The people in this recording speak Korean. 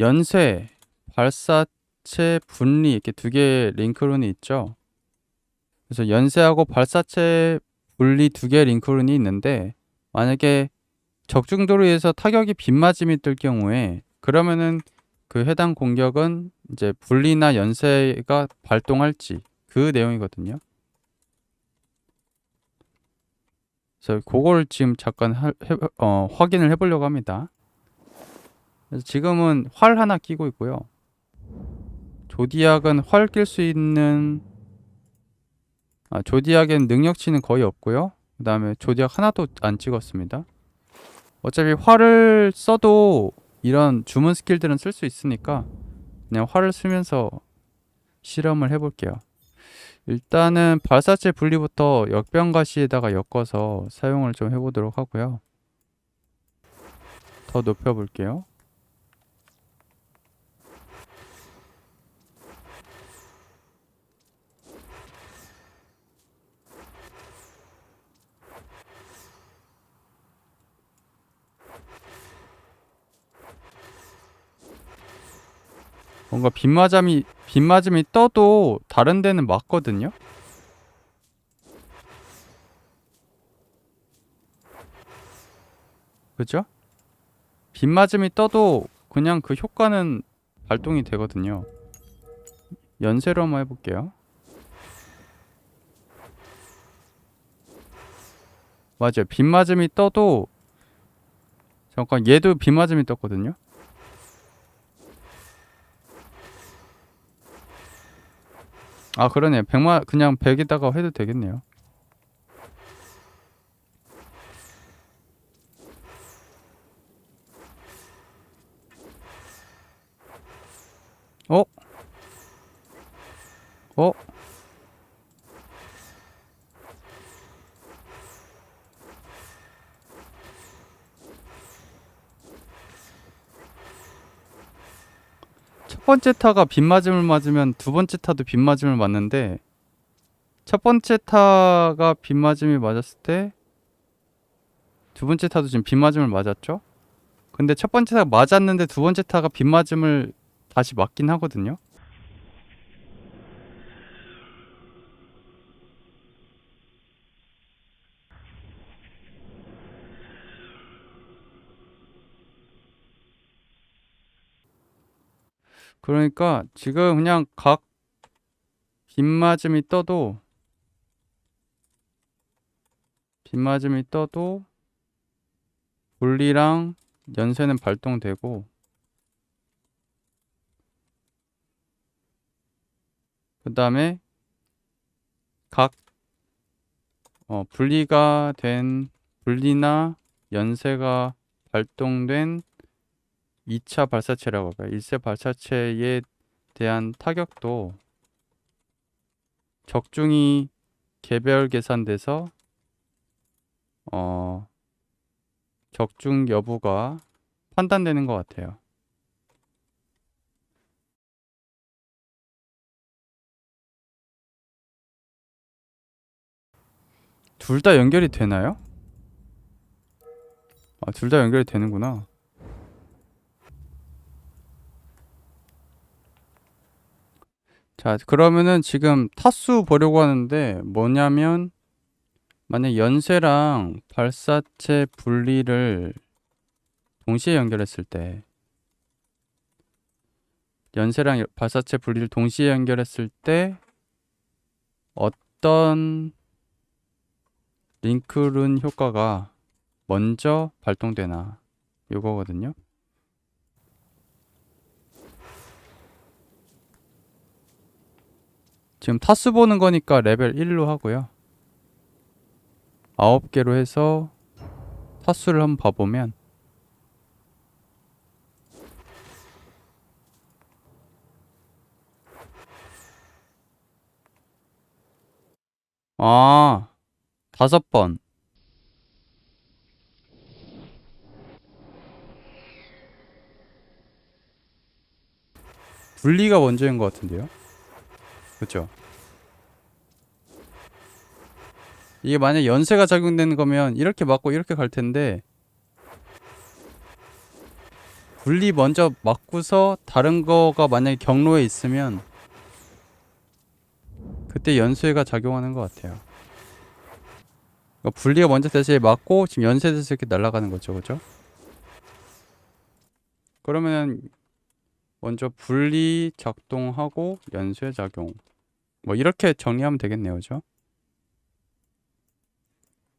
연쇄, 발사체 분리 이렇게 두 개의 링크론이 있죠. 그래서 연쇄하고 발사체 분리 두 개의 링크론이 있는데 만약에 적중도로에서 타격이 빗맞음이 뜰 경우에 그러면은 그 해당 공격은 이제 분리나 연쇄가 발동할지 그 내용이거든요. 그래서 그걸 지금 잠깐 하- 해, 어, 확인을 해보려고 합니다. 그래서 지금은 활 하나 끼고 있고요. 조디악은 활 낄 수 있는 아, 조디악엔 능력치는 거의 없고요. 그 다음에 조디악 하나도 안 찍었습니다. 어차피 활을 써도 이런 주문 스킬들은 쓸 수 있으니까 그냥 활을 쓰면서 실험을 해볼게요. 일단은 발사체 분리부터 역병가시에다가 엮어서 사용을 좀 해보도록 하고요. 더 높여볼게요. 뭔가 빗맞음이 빗맞음이 떠도 다른 데는 맞거든요. 그죠? 빗맞음이 떠도 그냥 그 효과는 발동이 되거든요. 연세로 한번 해볼게요. 맞아요. 빗맞음이 떠도 잠깐 얘도 빗맞음이 떴거든요. 아 그러네. 100만 그냥 100에다가 해도 되겠네요. 어? 어? 번째 타가 빗맞음을 맞으면 두 번째 타도 빗맞음을 맞는데 첫 번째 타가 빗맞음이 맞았을 때 두 번째 타도 지금 빗맞음을 맞았죠? 근데 첫 번째 타가 맞았는데 두 번째 타가 빗맞음을 다시 맞긴 하거든요. 그러니까 지금 그냥 각 빗맞음이 떠도 빗맞음이 떠도 분리랑 연쇄는 발동되고 그 다음에 각 어, 분리가 된 분리나 연쇄가 발동된 2차 발사체라고 할까요? 1세 발사체에 대한 타격도 적중이 개별 계산돼서 어 적중 여부가 판단되는 것 같아요. 둘 다 연결이 되나요? 아, 둘 다 연결이 되는구나. 자, 그러면은 지금 타수 보려고 하는데 뭐냐면 만약 연쇄랑 발사체 분리를 동시에 연결했을 때 연쇄랑 여- 발사체 분리를 동시에 연결했을 때 어떤 링크룬 효과가 먼저 발동되나 요거거든요. 지금 타수 보는 거니까 레벨 1로 하고요. 9개로 해서 타수를 한번 봐보면 아, 다섯 번. 분리가 먼저인 것 같은데요? 그렇죠? 이게 만약 연쇄가 작용되는 거면 이렇게 맞고 이렇게 갈 텐데 분리 먼저 맞고서 다른 거가 만약에 경로에 있으면 그때 연쇄가 작용하는 것 같아요. 그러니까 분리가 먼저 돼서 맞고 지금 연쇄돼서 이렇게 날아가는 거죠, 그죠? 그러면 먼저 분리 작동하고 연쇄 작용 뭐 이렇게 정리하면 되겠네요, 그죠?